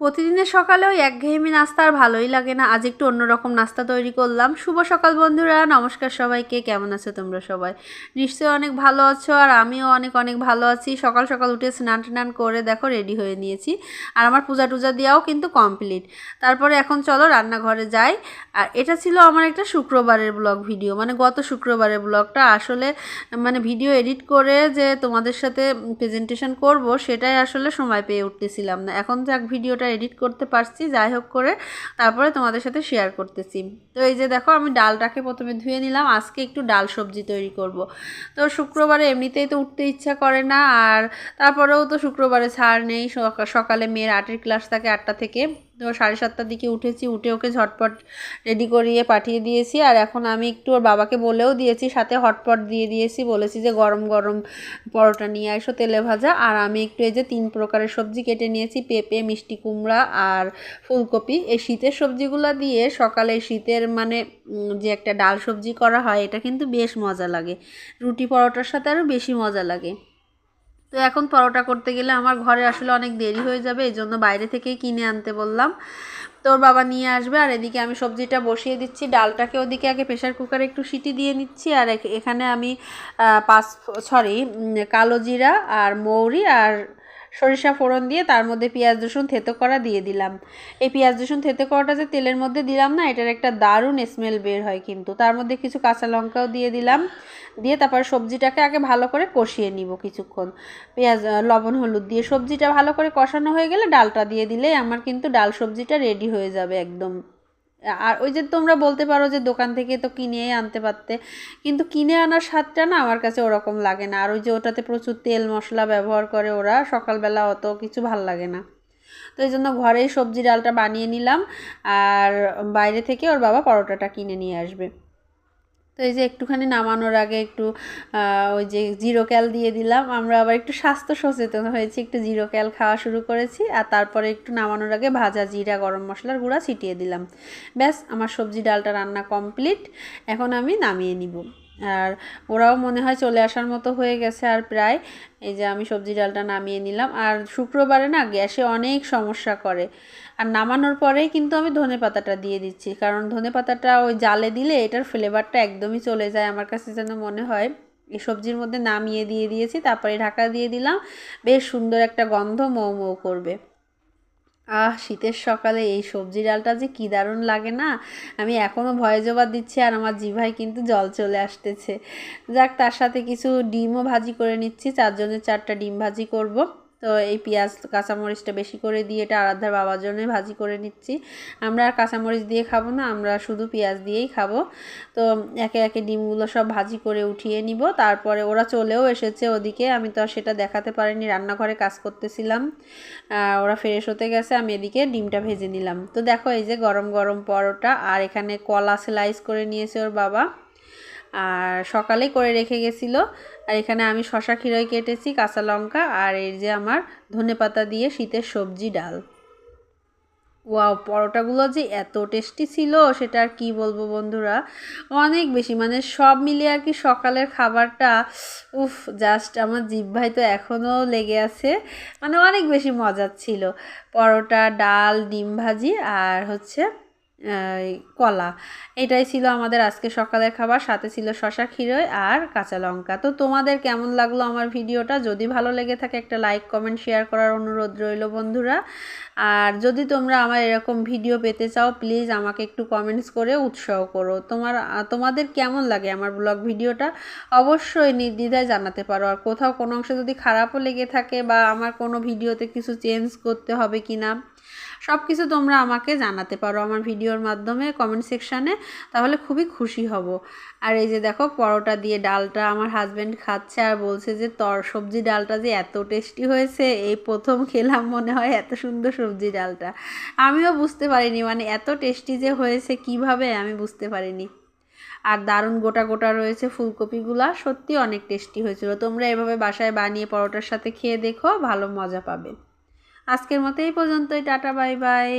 প্রতিদিনের সকালে ওই একঘেয়েমি নাস্তা আর ভালোই লাগে না। আজ একটু অন্যরকম নাস্তা তৈরি করলাম। শুভ সকাল, বন্ধুরা। নমস্কার সবাইকে। কেমন আছো তোমরা সবাই? নিশ্চয়ই অনেক ভালো আছো আর আমিও অনেক অনেক ভালো আছি। সকাল সকাল উঠে স্নান টান করে দেখো রেডি হয়ে নিয়েছি। আর আমার পূজা টুজা দেওয়াও কিন্তু কমপ্লিট তারপরে এখন চলো রান্নাঘরে যাই। আর এটা ছিল আমার একটা শুক্রবারের ব্লগ ভিডিও মানে গত শুক্রবারের ব্লগটা আসলে মানে ভিডিও এডিট করে যে তোমাদের সাথে প্রেজেন্টেশন করব, সেটাই আসলে সময় পেয়ে উঠতেছিলাম না। এখন যাক ভিডিওটা এডিট করতে পারছি, যাই হোক করে তারপরে তোমাদের সাথে শেয়ার করতেছি। তো এই যে দেখো, আমি ডালটাকে প্রথমে ধুয়ে নিলাম, আজকে একটু ডাল সবজি তৈরি করব। তো শুক্রবারে এমনিতেই তো উঠতে ইচ্ছা করে না, আর তারপরেও তো শুক্রবারে ছাড় নেই সকা- সকালে মেয়ের আটের ক্লাস থাকে আটটা থেকে। তো সাড়ে সাতটার দিকে উঠেছি, উঠে ওকে ঝটপট রেডি করিয়ে পাঠিয়ে দিয়েছি। আর এখন আমি একটু ওর বাবাকে বলেও দিয়েছি, সাথে হটপট দিয়ে দিয়েছি, বলেছি যে গরম গরম পরোটা নিয়ে আসো তেলে ভাজা। আর আমি একটু এই যে তিন প্রকারের সবজি কেটে নিয়েছি, পেঁপে, মিষ্টি কুমড়া আর ফুলকপি। এই শীতের সবজিগুলো দিয়ে সকালে শীতের মানে যে একটা ডাল সবজি করা হয়, এটা কিন্তু বেশ মজা লাগে। রুটি পরোটার সাথে আরও বেশি মজা লাগে। তো এখন পরোটা করতে গেলে আমার ঘরে আসলে অনেক দেরি হয়ে যাবে, এই জন্য বাইরে থেকেই কিনে আনতে বললাম। তোর বাবা নিয়ে আসবে আর এদিকে আমি সবজিটা বসিয়ে দিচ্ছি, ডালটাকে ওদিকে আগে প্রেশার কুকারে একটু সিটি দিয়ে নিচ্ছি আর এখানে আমি পাঁচ, সরি কালো জিরা আর মৌরি আর সরিষা ফোড়ন দিয়ে তার মধ্যে পেঁয়াজ, রসুন থেতো করা দিয়ে দিলাম। এই পেঁয়াজ, রসুন থেতো করাটা যে তেলের মধ্যে দিলাম না, এটার একটা দারুণ স্মেল বের হয় কিন্তু। তার মধ্যে কিছু কাঁচা লঙ্কাও দিয়ে দিলাম। দিয়ে তারপর সবজিটাকে আগে ভালো করে কষিয়ে নিব কিছুক্ষণ। পেঁয়াজ লবণ, হলুদ দিয়ে সবজিটা ভালো করে কষানো হয়ে গেলে ডালটা দিয়ে দিলেই আমার কিন্তু ডাল সবজিটা রেডি হয়ে যাবে একদম। আর ওই যে তোমরা বলতে পারো যে দোকান থেকে তো কিনেই আনতে পারতে, কিন্তু কিনে আনার স্বাদটা না আমার কাছে ওরকম লাগে না। আর ওই যে ওটাতে প্রচুর তেল মশলা ব্যবহার করে ওরা, সকালবেলা অত কিছু ভালো লাগে না। তো এই জন্য ঘরেই সবজি ডালটা বানিয়ে নিলাম, আর বাইরে থেকে ওর বাবা পরোটাটা কিনে নিয়ে আসবে। তো এই যে একটুখানি নামানোর আগে একটু ওই যে জিরো ক্যাল দিয়ে দিলাম। আমরা আবার একটু স্বাস্থ্য সচেতন হয়েছি, একটু জিরো ক্যাল খাওয়া শুরু করেছি। আর তারপরে একটু নামানোর আগে ভাজা জিরা, গরম মশলার গুঁড়া ছিটিয়ে দিলাম। ব্যাস, আমার সবজি ডালটা রান্না কমপ্লিট। এখন আমি নামিয়ে নিব। আর ওরাও মনে হয় চলে আসার মতো হয়ে গেছে আর প্রায়। এই যে আমি সবজি ডালটা নামিয়ে নিলাম। আর শুক্রবারে না গ্যাসে অনেক সমস্যা করে। আর নামানোর পরেই কিন্তু আমি ধনে পাতাটা দিয়ে দিচ্ছি। কারণ ধনে পাতাটা ওই জালে দিলে এটার ফ্লেভারটা একদমই চলে যায় আমার কাছে যেন মনে হয়। এই সবজির মধ্যে নামিয়ে দিয়ে দিয়েছি, তারপরে ঢাকা দিয়ে দিলাম। বেশ সুন্দর একটা গন্ধ মৌ মৌ করবে। আহ, শীতের সকালে এই সবজি ডালটা যে কী দারুণ লাগে না? আমি এখনও ভয়ে জবাব দিচ্ছি আর আমার জিভাই কিন্তু জল চলে আসতেছে। যাক, তার সাথে কিছু ডিমও ভাজি করে নিচ্ছি, চারজনের চারটা ডিম ভাজি করব। তো এই পেঁয়াজ কাঁচামরিচটা বেশি করে দিয়ে এটা আরাধ্যার বাবার জন্যই ভাজি করে নিচ্ছি। আমরা আর কাঁচামরিচ দিয়ে খাব না, আমরা শুধু পেঁয়াজ দিয়েই খাব। তো একে একে ডিমগুলো সব ভাজি করে উঠিয়ে নিব, তারপরে ওরা চলেও এসেছে ওদিকে। আমি তো সেটা দেখাতে পারিনি, রান্নাঘরে কাজ করতেছিলাম। ওরা ফ্রেশ হতে গেছে, আমি এদিকে ডিমটা ভেজে নিলাম। তো দেখো এই যে গরম গরম পরোটা, আর এখানে কলা স্লাইস করে নিয়েছে ওর বাবা। আর সকালেই করে রেখে গেছিল। আর এখানে আমি শশা খিরই কেটেছি, কাঁচা লঙ্কা আর এই যে আমার ধনেপাতা দিয়ে শীতের সবজি ডাল। ওয়াও, পরোটাগুলো যে এত টেস্টি ছিল, সেটা আর কি বলব বন্ধুরা? অনেক বেশি মানে সব মিলিয়ে আর কি সকালের খাবারটা, উফ জাস্ট আমার জিহ্বায় তো এখনও লেগে আছে। মানে অনেক বেশি মজার ছিল। পরোটা, ডাল, ডিম ভাজি আর হচ্ছে কলা। এটাই ছিল আমাদের আজকে সকালের খাবার, সাথে ছিল শশা ক্ষীরই আর কাঁচা লঙ্কা। তো তোমাদের কেমন লাগল আমার ভিডিওটা? যদি ভালো লেগে থাকে একটা লাইক কমেন্ট শেয়ার করার অনুরোধ রইল বন্ধুরা। আর যদি তোমরা আমার এরকম ভিডিও পেতে চাও প্লিজ আমাকে একটু কমেন্টস করে উৎসাহ করো। তোমার, তোমাদের কেমন লাগে আমার ব্লগ ভিডিওটা? অবশ্যই নির্দ্বিধায় জানাতে পারো। আর কোথাও কোনো অংশে যদি খারাপও লেগে থাকে বা আমার কোনো ভিডিওতে কিছু চেঞ্জ করতে হবে কি না সব কিছু তোমরা আমাকে জানাতে পারো আমার ভিডিওর মাধ্যমে কমেন্ট সেকশানে তাহলে খুবই খুশি হব। আর এই যে দেখো, পরোটা দিয়ে ডালটা আমার হাজব্যান্ড খাচ্ছে আর বলছে যে, তর সবজি ডালটা যে এত টেস্টি হয়েছে, এই প্রথম খেলাম মনে হয় এত সুন্দর সবজি ডালটা। আমিও বুঝতে পারিনি মানে এত টেস্টি যে হয়েছে কীভাবে আমি বুঝতে পারিনি। আর দারুণ গোটা গোটা রয়েছে ফুলকপিগুলা, সত্যি অনেক টেস্টি হয়েছিল। তোমরা এভাবে বাসায় বানিয়ে পরোটার সাথে খেয়ে দেখো, ভালো মজা পাবে। আজকের মতো এই পর্যন্তই টাটা বাই বাই।